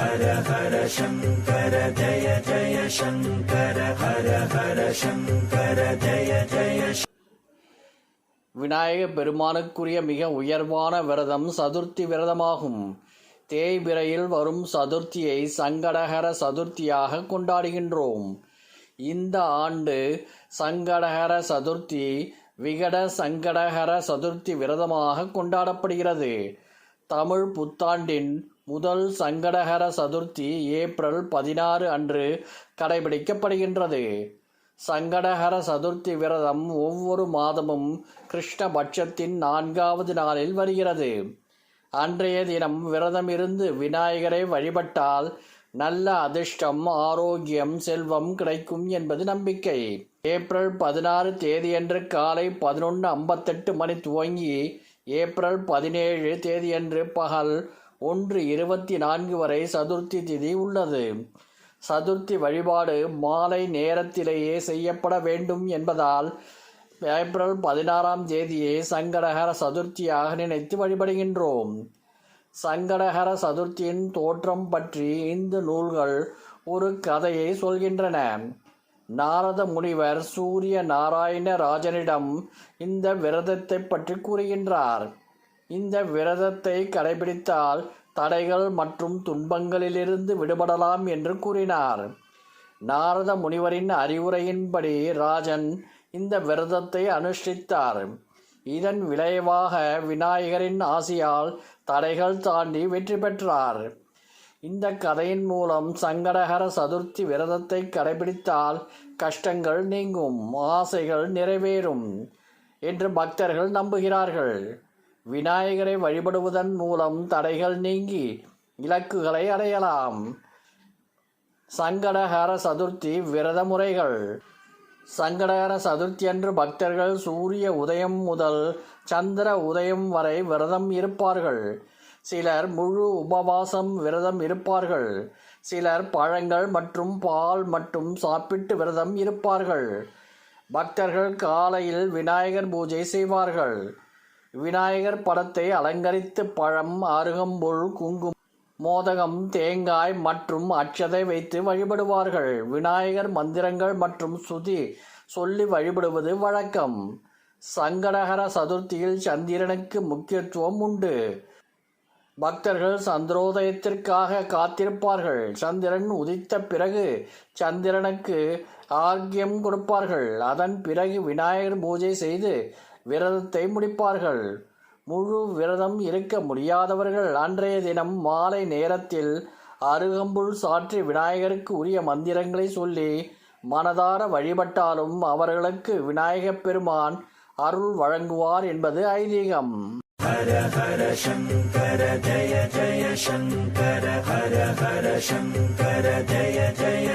ஹர ஹர சங்கர ஜய ஜய சங்கர ஹர ஹர சங்கர ஜய ஜய விநாயக பெருமானுக்குரிய மிக உயர்வான விரதம் சதுர்த்தி விரதமாகும். தேய்பிரையில் வரும் சதுர்த்தியை சங்கடகர சதுர்த்தியாக கொண்டாடுகின்றோம். இந்த ஆண்டு சங்கடகர சதுர்த்தி விகட சங்கடகர சதுர்த்தி விரதமாக கொண்டாடப்படுகிறது. தமிழ் புத்தாண்டின் முதல் சங்கடகர சதுர்த்தி ஏப்ரல் பதினாறு அன்று கடைபிடிக்கப்படுகின்றது. சங்கடகர சதுர்த்தி விரதம் ஒவ்வொரு மாதமும் கிருஷ்ணபட்சத்தின் நான்காவது நாளில் வருகிறது. அன்றைய தினம் விரதம் இருந்து விநாயகரை வழிபட்டால் நல்ல அதிர்ஷ்டம் ஆரோக்கியம் செல்வம் கிடைக்கும் என்பது நம்பிக்கை. ஏப்ரல் பதினாறு தேதியன்று காலை பதினொன்று ஐம்பத்தெட்டு மணி துவங்கி ஏப்ரல் பதினேழு தேதியன்று பகல் ஒன்று இருபத்தி நான்கு வரை சதுர்த்தி திதி உள்ளது. சதுர்த்தி வழிபாடு மாலை நேரத்திலேயே செய்யப்பட வேண்டும் என்பதால் ஏப்ரல் பதினாறாம் தேதியை சங்கடகர சதுர்த்தியாக நினைத்து வழிபடுகின்றோம். சங்கடகர சதுர்த்தியின் தோற்றம் பற்றி இந்து நூல்கள் ஒரு கதையை சொல்கின்றன. நாரத முனிவர் சூரிய நாராயண ராஜனிடம் இந்த விரதத்தை பற்றி கூறுகின்றார். இந்த விரதத்தை கடைபிடித்தால் தடைகள் மற்றும் துன்பங்களிலிருந்து விடுபடலாம் என்று கூறினார். நாரத முனிவரின் அறிவுரையின்படி ராஜன் இந்த விரதத்தை அனுஷ்டித்தார். இதன் விளைவாக விநாயகரின் ஆசியால் தடைகள் தாண்டி வெற்றி பெற்றார். இந்த கதையின் மூலம் சங்கடகர சதுர்த்தி விரதத்தை கடைபிடித்தால் கஷ்டங்கள் நீங்கும் ஆசைகள் நிறைவேறும் என்று பக்தர்கள் நம்புகிறார்கள். விநாயகரை வழிபடுவதன் மூலம் தடைகள் நீங்கி இலக்குகளை அடையலாம். சங்கடகர சதுர்த்தி விரத முறைகள் சங்கடகர சதுர்த்தி அன்று பக்தர்கள் சூரிய உதயம் முதல் சந்திர உதயம் வரை விரதம் இருப்பார்கள். சிலர் முழு உபவாசம் விரதம் இருப்பார்கள். சிலர் பழங்கள் மற்றும் பால் மட்டும் சாப்பிட்டு விரதம் இருப்பார்கள். பக்தர்கள் காலையில் விநாயகர் பூஜை செய்வார்கள். விநாயகர் படத்தை அலங்கரித்து பழம் அருகம்புல் குங்குமம் மோதகம் தேங்காய் மற்றும் அச்சதை வைத்து வழிபடுவார்கள். விநாயகர் மந்திரங்கள் மற்றும் சுதி சொல்லி வழிபடுவது வழக்கம். சங்கடகர சதுர்த்தியில் சந்திரனுக்கு முக்கியத்துவம் உண்டு. பக்தர்கள் சந்திரோதயத்திற்காக காத்திருப்பார்கள். சந்திரன் உதித்த பிறகு சந்திரனுக்கு ஆர்க்கியம் கொடுப்பார்கள். அதன் பிறகு விநாயகர் பூஜை செய்து விரதத்தை முடிப்பார்கள் முழு விரதம் இருக்க முடியாதவர்கள் அன்றைய தினம் மாலை நேரத்தில் அருகம்புல் சாற்றி விநாயகருக்கு உரிய மந்திரங்களை சொல்லி மனதார வழிபட்டாலும் அவர்களுக்கு விநாயகப் பெருமான் அருள் வழங்குவார் என்பது ஐதீகம். ஹர ஹர சங்கர ஜய ஜய சங்கர ஹர ஹர சங்கர ஜய ஜய